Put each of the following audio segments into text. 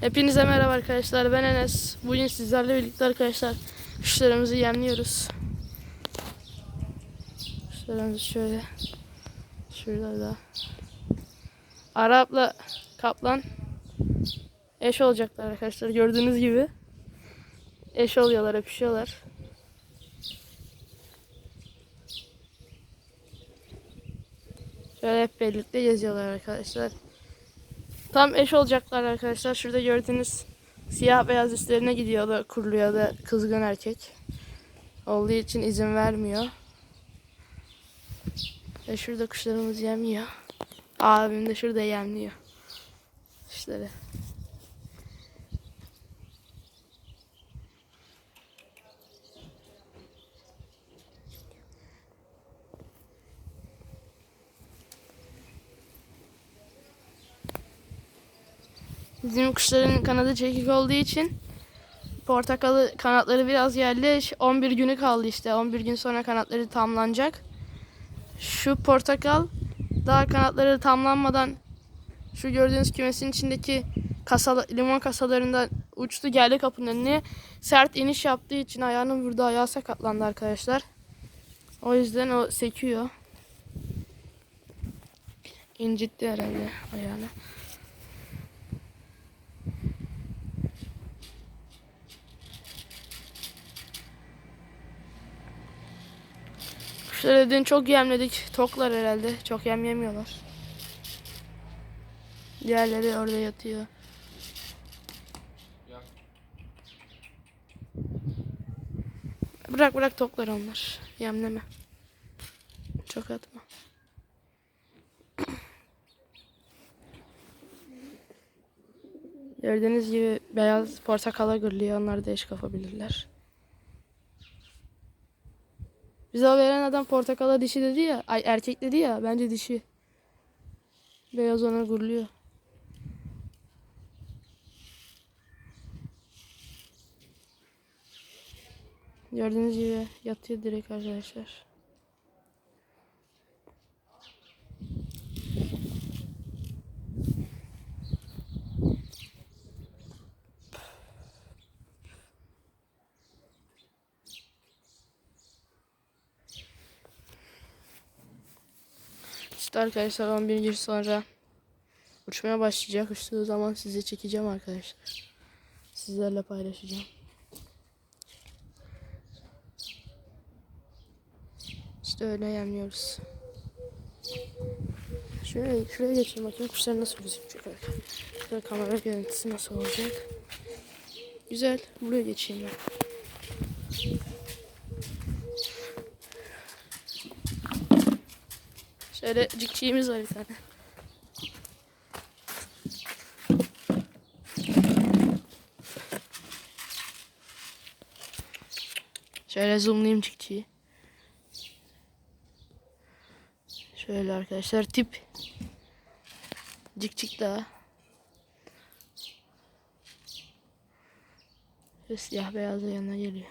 Hepinize merhaba arkadaşlar. Ben Enes. Bugün sizlerle birlikte arkadaşlar kuşlarımızı yemliyoruz. Kuşlarımız şöyle. Şurada da. Arap'la Kaplan eş olacaklar arkadaşlar. Gördüğünüz gibi. Eş oluyorlar, öpüşüyorlar. Şöyle hep birlikte geziyorlar arkadaşlar. Tam eş olacaklar arkadaşlar. Şurada gördüğünüz siyah beyaz üstlerine gidiyor da kuruluyor da kızgın erkek. Olduğu için izin vermiyor. Ve şurada kuşlarımız yemiyor. Abim de şurada yemliyor. Kuşları. Bizim kuşların kanadı çekik olduğu için portakalı kanatları biraz yerli. 11 günü kaldı işte. 11 gün sonra kanatları tamlanacak. Şu portakal daha kanatları tamlanmadan şu gördüğünüz kümesin içindeki kasa, limon kasalarından uçtu geldi kapının önüne. Sert iniş yaptığı için ayağını vurdu. Ayağı sakatlandı arkadaşlar. O yüzden o sekiyor. İncitti herhalde ayağını. Dün çok yemledik. Toklar herhalde. Çok yem yemiyorlar. Diğerleri orada yatıyor. Bırak bırak toklar onlar. Yemleme. Çok atma. Gördüğünüz gibi beyaz portakala gırlıyor. Onlar da eş kapabilirler. Bize veren adam portakala dişi dedi ya. Ay erkek dedi ya. Bence dişi. Beyaz ona guruluyor. Gördüğünüz gibi yatıyor direkt arkadaşlar. İşte arkadaşlar 11 gün sonra uçmaya başlayacak. Uçtuğu zaman size çekeceğim arkadaşlar. Sizlerle paylaşacağım. İşte öyle yemliyoruz. Şuraya, şuraya geçeyim bakayım kuşlar nasıl gözükecek. Şurada kamera görüntüsü nasıl olacak. Güzel. Buraya geçeyim ben. Şöyle cikciğimiz var bir tane. Şöyle zoomlayayım cikciği. Şöyle arkadaşlar tip cikcik daha. Ve siyah beyaz da yanına geliyor.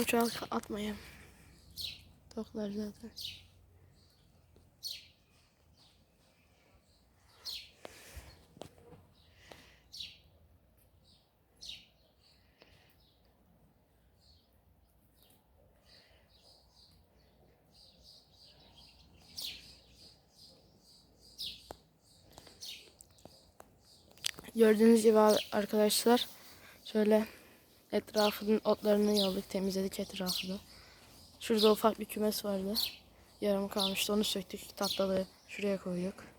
Tamam şu an atmayayım. Toklar zaten. Gördüğünüz gibi arkadaşlar şöyle etrafının otlarını yolladık temizledik etrafını. Şurada ufak bir kümes vardı. Yarım kalmıştı onu söktük tatlıları şuraya koyduk.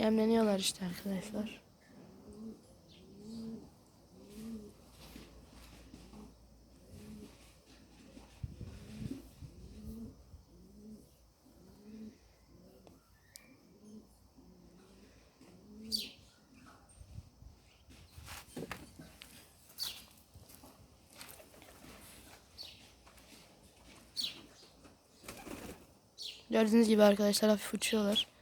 Yemleniyorlar işte arkadaşlar. Gördüğünüz gibi arkadaşlar hafif uçuyorlar.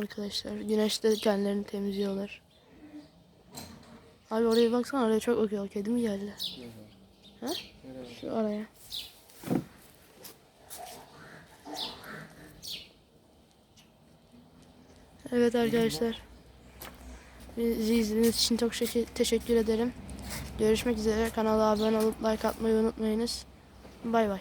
Arkadaşlar. Güneşte kendilerini temizliyorlar. Abi oraya baksana oraya çok okuyor. Kedi mi geldi? Ha? Şu araya. Evet arkadaşlar. Bizi izlediğiniz için çok teşekkür ederim. Görüşmek üzere. Kanala abone olup like atmayı unutmayınız. Bay bay.